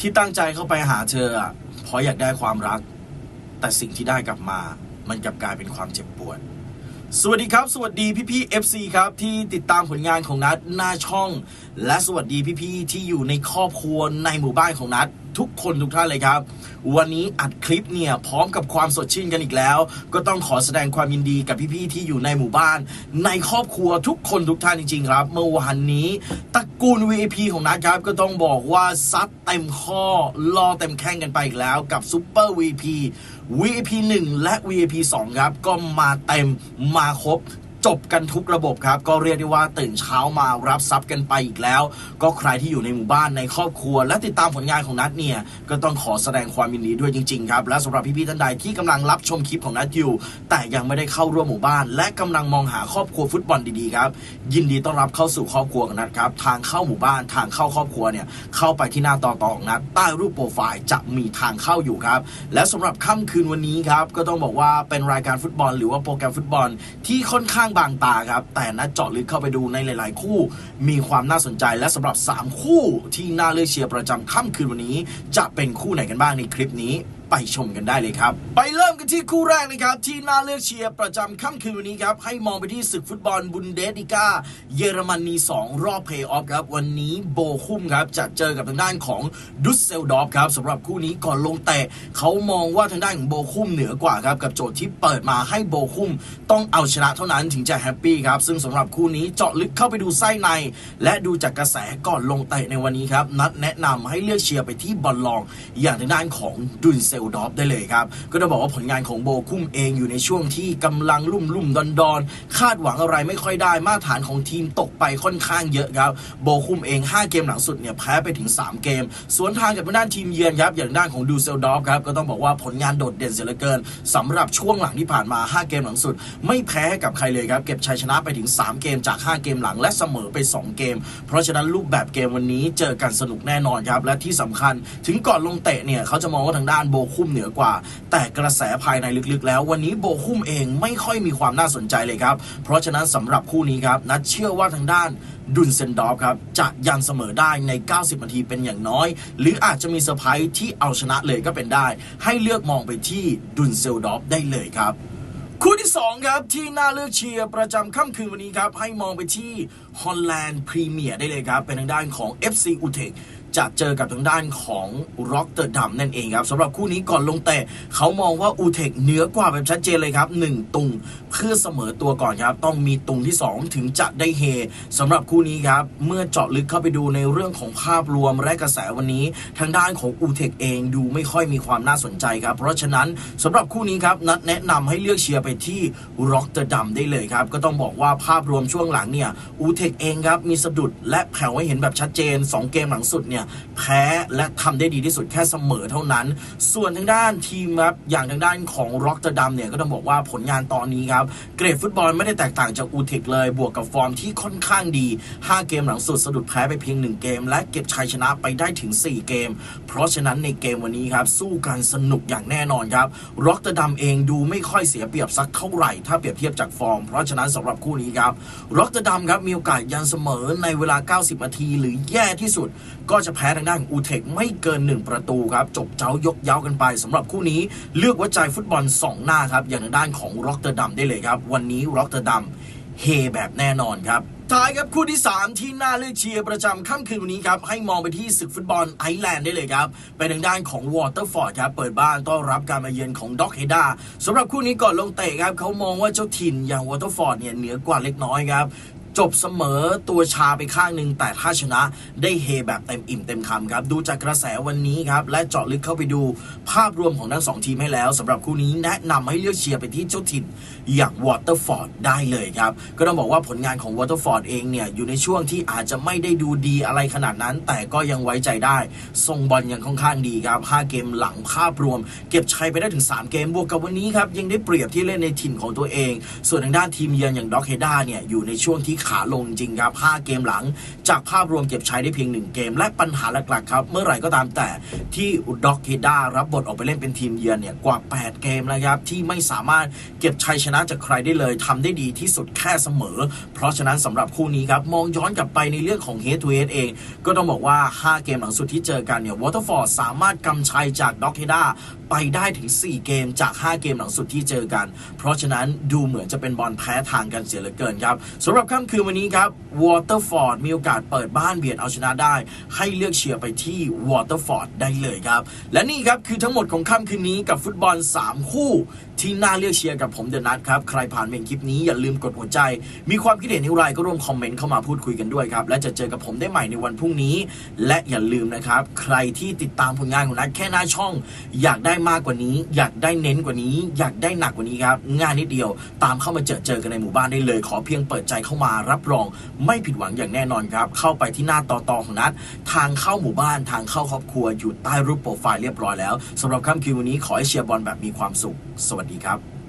ที่ตั้งใจเข้าไปหาเธออะเพราะอยากได้ความรัก แต่สิ่งที่ได้กลับมา มันกลับกลายเป็นความเจ็บปวด สวัสดีครับ สวัสดีพี่พี่ FC ครับที่ติดตามผลงานของนัดหน้าช่อง และสวัสดีพี่พี่ที่อยู่ในครอบครัวในหมู่บ้านของนัด ทุกคนทุกท่านเลยครับ วันนี้อัดคลิปเนี่ยพร้อมกับความสดชื่นกันอีกแล้ว ก็ต้องขอแสดงความยินดีกับพี่ๆที่อยู่ในหมู่บ้าน ในครอบครัวทุกคนทุกท่านจริงๆครับ เมื่อวานนี้ตระกูล VIP ของนัดครับก็ต้องบอกว่าซัดเต็มข้อรอเต็มแข้งกันไปอีกแล้วกับซูเปอร์ VIP VIP 1 และ VIP 2 ครับ ก็มาเต็มมาครบ จบกันทุกระบบครับ ก็เรียกได้ว่าตื่นเช้ามารับทรัพย์กันไปอีกแล้ว ก็ใครที่อยู่ในหมู่บ้านในครอบครัว และติดตามผลงานของนัทเนี่ยก็ต้องขอแสดงความยินดีด้วยจริงๆครับและสำหรับพี่ๆท่านใดที่กำลังรับชมคลิปของนัทอยู่แต่ยังไม่ได้เข้าร่วมหมู่บ้าน และกำลังมองหาครอบครัวฟุตบอลดีๆครับยินดีต้อนรับเข้าสู่ครอบครัวของนัทครับทางเข้าหมู่บ้านทางเข้าครอบครัวเนี่ยเข้าไปที่หน้าต่อต่อของนัทใต้รูปโปรไฟล์จะมีทางเข้าอยู่ครับ และสำหรับค่ำคืนวันนี้ครับก็ต้องบอกว่าเป็นรายการฟุตบอล หรือว่าโปรแกรมฟุตบอลที่ค่อนข้างบางตาครับ แต่นัดเจาะลึกเข้าไปดูในหลาย ๆ คู่ มีความน่าสนใจและสำหรับ 3 คู่ที่น่าเลือกเชียร์ประจำค่ำคืนวันนี้ จะเป็นคู่ไหนกันบ้างในคลิปนี้ ไปชมกันได้เลยครับ ไปเริ่มกันที่คู่แรกนะครับ ที่น่าเลือกเชียร์ประจำค่ำคืนวันนี้ครับ ให้มองไปที่ศึกฟุตบอลบุนเดสลิก้า เยอรมนี 2 รอบเพย์ออฟครับ วันนี้โบคุ้มครับ จะเจอกับทางด้านของดุสเซลดอฟครับสำหรับคู่นี้ก่อนลงเตะเขามองว่าทางด้านของโบคุ้มเหนือกว่าครับ กับโจทย์ที่เปิดมาให้โบคุ้มต้องเอาชนะเท่านั้นถึงจะแฮปปี้ครับซึ่งสำหรับคู่นี้เจาะลึกเข้าไปดูไส้ใน และดูจากกระแสก่อนลงเตะในวันนี้ครับนัดแนะนำให้เลือกเชียร์ไปที่บอลลอง อย่างทางด้านของดุนเซลดอฟได้เลยครับ ก็ต้องบอกว่าผลงานของโบคุ้มเองอยู่ในช่วงที่กำลังลุ่มลุ่มดอนดอนคาดหวังอะไรไม่ค่อยได้มาตรฐานของทีมตกไปค่อนข้างเยอะครับ โบคุ้มเอง 5 เกมหลังสุดเนี่ยแพ้ไปถึง 3 เกม สวนทางกับด้านทีมเยือนครับ อย่างด้านของดูเซลดอฟครับก็ต้องบอกว่าผลงานโดดเด่นเสียเหลือเกินสำหรับช่วงหลังที่ผ่านมา 5 เกมหลังสุด ไม่แพ้กับใครเลยครับเก็บชัยชนะไปถึง 3 เกมจาก 5 เกมหลังและเสมอไป 2 เกม เพราะฉะนั้นรูปแบบเกมวันนี้เจอกันสนุกแน่นอนครับและที่สำคัญ ถึงก่อนลงเตะเนี่ยเขาจะมองว่าทางด้านโบคุ้มเหนือกว่า แต่กระแสภายในลึกๆ แล้ววันนี้โบคุ้มเองไม่ค่อยมีความน่าสนใจเลยครับ เพราะฉะนั้นสำหรับคู่นี้ครับนัดเชื่อว่าทางด้านดุนเซนดอฟครับจะยันเสมอได้ใน 90 นาทีเป็นอย่างน้อย หรืออาจจะมีเซอร์ไพรส์ที่เอาชนะเลยก็เป็นได้ ให้เลือกมองไปที่ดุนเซลดอฟได้เลยครับคู่ที่ 2 ครับ ที่น่าเลือกเชียร์ประจำค่ำคืนวันนี้ครับ ให้มองไปที่ฮอลแลนด์พรีเมียร์ได้เลยครับ เป็นทางด้านของ FC อุเทก จะเจอกับทางด้านของร็อกเตอร์ดัมนั่นเองครับสำหรับคู่นี้ก่อนลงเตะเขามองว่าอูเทคเหนือกว่าแบบชัดเจนเลยครับ 1 ตุงเพื่อเสมอตัวก่อนครับ ต้องมีตุงที่ 2 ถึงจะได้เฮสำหรับคู่นี้ครับ เมื่อเจาะลึกเข้าไปดูในเรื่องของภาพรวมและกระแสวันนี้ ทางด้านของอูเทคเองดูไม่ค่อยมีความน่าสนใจครับ เพราะฉะนั้นสำหรับคู่นี้ครับนัดแนะนำให้เลือกเชียร์ไปที่ร็อกเตอร์ดัมได้เลยครับก็ต้องบอกว่าภาพรวมช่วงหลังเนี่ยอูเทคเองครับมีสะดุดและแผ่วให้เห็นแบบชัดเจน 2 เกมหลังสุดเนี่ยแพ้และทำได้ดีที่สุดแค่เสมอเท่านั้น ส่วนทางด้านทีมครับอย่างทางด้านของร็อกเตอร์ดัมเนี่ยก็ต้องบอกว่าผลงานตอนนี้ครับเกรดฟุตบอลไม่ได้แตกต่างจากอูเทคเลย บวกกับฟอร์มที่ค่อนข้างดี 5 เกมหลังสุดสะดุดแพ้ไปเพียง 1 เกม และเก็บชัยชนะไปได้ถึง 4 เกม เพราะฉะนั้นในเกมวันนี้ครับสู้กันสนุกอย่างแน่นอนครับร็อกเตอร์ดัมเองดูไม่ค่อยเสียเปรียบสักเท่าไหร่ ถ้าเปรียบเทียบจากฟอร์ม เพราะฉะนั้นสำหรับคู่นี้ครับร็อกเตอร์ดัมครับมีโอกาสยันเสมอในเวลา 90นาทีหรือแย่ที่สุดก็จะแพ้ทางด้านของอูเทคไม่เกิน 1 ประตูครับ จบเจ้ายกเย้ากันไปสำหรับคู่นี้เลือกวัดใจฟุตบอล 2 หน้าครับ อย่างทางด้านของร็อกเตอร์ดัมได้เลยครับ วันนี้ร็อกเตอร์ดัมเฮแบบแน่นอนครับท้ายครับคู่ที่ 3 ที่น่าเลือกเชียร์ประจำค่ำคืนวันนี้ครับ ให้มองไปที่ศึกฟุตบอลไอร์แลนด์ได้เลยครับเป็นทางด้านของวอเตอร์ฟอร์ดครับเปิดบ้านต้อนรับการมาเยือนของด็อกเฮดาสำหรับคู่นี้ก่อนลงเตะครับเขามองว่าเจ้าถิ่นอย่างวอเตอร์ฟอร์ดเนี่ยเหนือกว่าเล็กน้อยครับ จบเสมอตัวชาไปข้างหนึ่งแต่ถ้าชนะได้เฮแบบเต็มอิ่มเต็มคำครับ ดูจากกระแสวันนี้ครับ และเจาะลึกเข้าไปดูภาพรวมของทั้งสองทีมให้แล้วสำหรับคู่นี้แนะนำให้เลือกเชียร์ไปที่เจ้าถิ่นอย่างวอเตอร์ฟอร์ดได้เลยครับ ก็ต้องบอกว่าผลงานของวอเตอร์ฟอร์ดเองเนี่ย อยู่ในช่วงที่อาจจะไม่ได้ดูดีอะไรขนาดนั้น แต่ก็ยังไว้ใจได้ทรงบอลยังค่อนข้างดีครับ5เกมหลังภาพรวม เก็บชัยไปได้ถึง 3 เกมบวกกับวันนี้ครับยังได้เปรียบที่เล่นในถิ่นของตัวเอง ส่วนทางด้านทีมเยือนอย่างด็อกเฮด้าเนี่ยอยู่ในช่วงที่ขาลงจริงครับ5เกมหลัง จากภาพรวมเก็บใช้ได้เพียง 1 เกม และปัญหาหลักๆครับ เมื่อไหร่ก็ตามแต่ที่อุดอกเคด้ารับบทออกไปเล่นเป็นทีมเยือนเนี่ยกว่า 8 เกมแล้วครับ ที่ไม่สามารถเก็บชัยชนะจากใครได้เลยทำได้ดีที่สุดแค่เสมอ เพราะฉะนั้นสำหรับคู่นี้ครับมองย้อนกลับไปในเรื่องของ head to head เอง ก็ต้องบอกว่า 5 เกมหลังสุดที่เจอกันเนี่ยวอเตอร์ฟอร์ดสามารถกำชัยจากด็อกเคด้าไปได้ถึง 4 เกมจาก 5 เกมหลังสุดที่เจอกัน เพราะฉะนั้นดูเหมือนจะเป็นบอลแพ้ทางกันเสียเหลือเกินครับสำหรับค่ำคืนวันนี้ครับวอเตอร์ฟอร์ดมีโอกาสเปิดบ้านเบียดเอาชนะได้ ให้เลือกเชียร์ไปที่วอเตอร์ฟอร์ดได้เลยครับ และนี่ครับคือทั้งหมดของค่ำคืนนี้กับฟุตบอล 3 คู่ ที่น่าเลือกเชียร์กับผมเดนัทครับใครผ่านเมนคลิปนี้อย่าลืมกดหัวใจ มีความคิดเห็นอย่างไรก็ร่วมคอมเมนต์เข้ามาพูดคุยกันด้วยครับและจะเจอกับผมได้ใหม่ในวันพรุ่งนี้ และอย่าลืมนะครับใครที่ติดตามผลงานของนัทแค่หน้าช่อง อยากได้มากกว่านี้ อยากได้เน้นกว่านี้ อยากได้หนักกว่านี้ครับง่ายนิดเดียว ตามเข้ามาเจอเจอกันในหมู่บ้านได้เลย ขอเพียงเปิดใจเข้ามารับรองไม่ผิดหวังอย่างแน่นอนครับ เข้าไปที่หน้าต่อตอของนัททางเข้าหมู่บ้านทางเข้าครอบครัวอยู่ใต้รูปโปรไฟล์เรียบร้อยแล้วสำหรับค่ำคืนวันนี้ขอให้เชียร์บอลแบบมีความสุข สวัสดีครับ